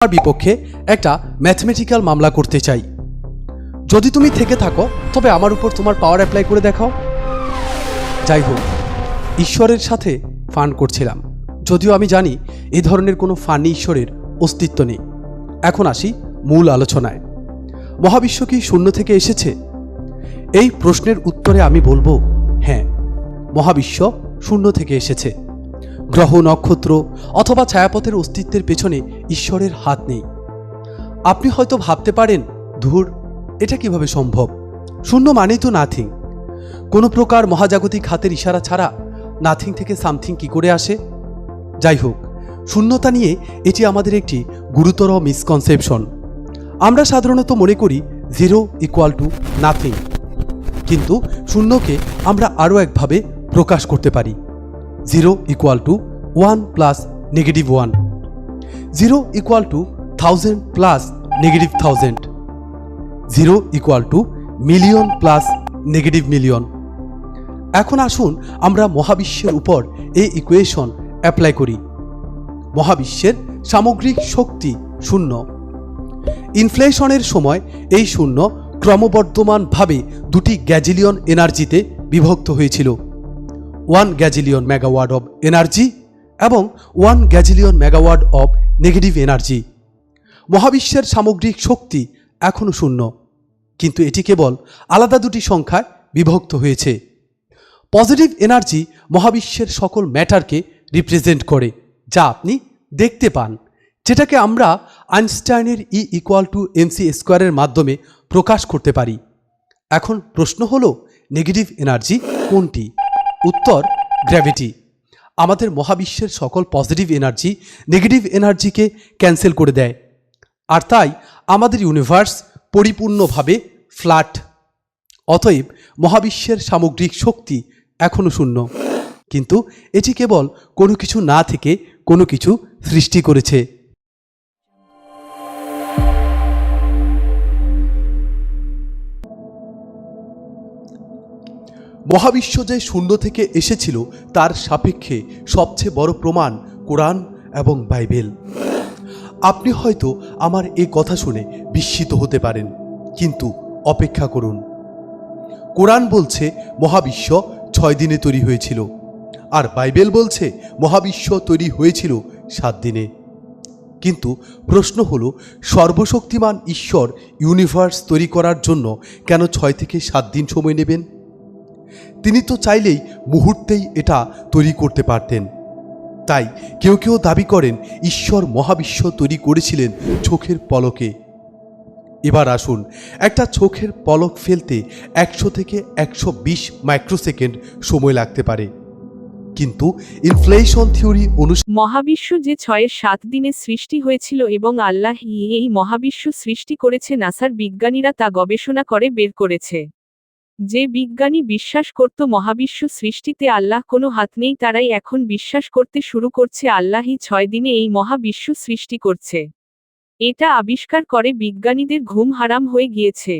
আমার বিপক্ষে একটা ম্যাথমেটিক্যাল মামলা করতে চাই। যদি তুমি থেকে থাকো, তবে আমার উপর তোমার পাওয়ার অ্যাপ্লাই করে দেখাও। যাই হোক, ঈশ্বরের সাথে ফান করছিলাম। যদিও আমি জানি এ ধরনের কোনো ফানি ঈশ্বরের অস্তিত্ব নেই। এখন আসি মূল আলোচনায়। মহাবিশ্ব কি শূন্য থেকে এসেছে? এই প্রশ্নের উত্তরে আমি বলব হ্যাঁ মহাবিশ্ব শূন্য থেকে এসেছে। গ্রহ, নক্ষত্র অথবা ছায়াপথের অস্তিত্বের পেছনে ঈশ্বরের হাত নেই। আপনি হয়তো ভাবতে পারেন, ধুর, এটা কীভাবে সম্ভব? শূন্য মানেই তো নাথিং। কোনো প্রকার মহাজাগতিক হাতের ইশারা ছাড়া নাথিং থেকে সামথিং কি করে আসে? যাই হোক, শূন্যতা নিয়ে এটি আমাদের একটি গুরুতর মিসকনসেপশন আমরা সাধারণত মনে করি জিরো ইকুয়াল টু নাথিং কিন্তু শূন্যকে আমরা আরও একভাবে প্রকাশ করতে পারি। Zero equal to one plus negative one zero equal to thousand plus negative thousand zero equal to million plus negative million এখন আসুন আমরা মহাবিশ্বের উপর এই ইকুয়েশন অ্যাপ্লাই করি। মহাবিশ্বের সামগ্রিক শক্তি শূন্য। ইনফ্লেশনের সময় এই শূন্য ক্রমবর্ধমানভাবে দুটি গ্যাজিলিয়ন এনার্জিতে বিভক্ত হয়েছিল। One gazillion megawatt of energy এবং one gazillion megawatt of negative energy মহাবিশ্বের সামগ্রিক শক্তি এখনও শূন্য, কিন্তু এটি কেবল আলাদা দুটি সংখ্যায় বিভক্ত হয়েছে। পজিটিভ এনার্জি মহাবিশ্বের সকল ম্যাটারকে রিপ্রেজেন্ট করে, যা আপনি দেখতে পান, যেটাকে আমরা আইনস্টাইনের ই ইকুয়াল টু এমসি স্কোয়ারের মাধ্যমে প্রকাশ করতে পারি। এখন প্রশ্ন হলো নেগেটিভ এনার্জি কোনটি? উত্তর গ্র্যাভিটি আমাদের মহাবিশ্বের সকল পজিটিভ এনার্জি নেগেটিভ এনার্জিকে ক্যান্সেল করে দেয়। আর তাই আমাদের ইউনিভার্স পরিপূর্ণভাবে ফ্ল্যাট অতএব মহাবিশ্বের সামগ্রিক শক্তি এখনও শূন্য। কিন্তু এটি কেবল কোনো কিছু না থেকে কোনো কিছু সৃষ্টি করেছে। মহাবিশ্ব যে শূন্য থেকে এসেছিল, তার সাপেক্ষে সবচেয়ে বড় প্রমাণ কোরআন এবং বাইবেল। আপনি হয়তো আমার এই কথা শুনে বিস্মিত হতে পারেন, কিন্তু অপেক্ষা করুন। কোরআন বলছে, মহাবিশ্ব ছয় দিনে তৈরি হয়েছিল, আর বাইবেল বলছে, মহাবিশ্ব তৈরি হয়েছিল সাত দিনে। কিন্তু প্রশ্ন হল, সর্বশক্তিমান ঈশ্বর ইউনিভার্স তৈরি করার জন্য কেন ছয় থেকে সাত দিন সময় নেবেন? তিনি তো চাইলেই মুহূর্তেই এটা তৈরি করতে পারতেন। তাই কেউ কেউ দাবি করেন, ঈশ্বর মহাবিশ্ব তৈরি করেছিলেন চোখের পলকে। এবার আসুন, একটা চোখের পলক ফেলতে একশো থেকে একশো বিশ মাইক্রোসেকেন্ড সময় লাগতে পারে। কিন্তু ইনফ্লেশন থিওরি অনুসারে মহাবিশ্ব যে ছয়ের সাত দিনে সৃষ্টি হয়েছিল এবং আল্লাহ এই মহাবিশ্ব সৃষ্টি করেছে, নাসার বিজ্ঞানীরা তা গবেষণা করে বের করেছে। যে বিজ্ঞানী বিশ্বাস করত মহাবিশ্ব সৃষ্টিতে আল্লাহ কোনো হাত নেই, তারাই এখন বিশ্বাস করতে শুরু করছে আল্লাহই ছয় দিনে এই মহাবিশ্ব সৃষ্টি করছে। এটা আবিষ্কার করে বিজ্ঞানীদের ঘুম হারাম হয়ে গিয়েছে।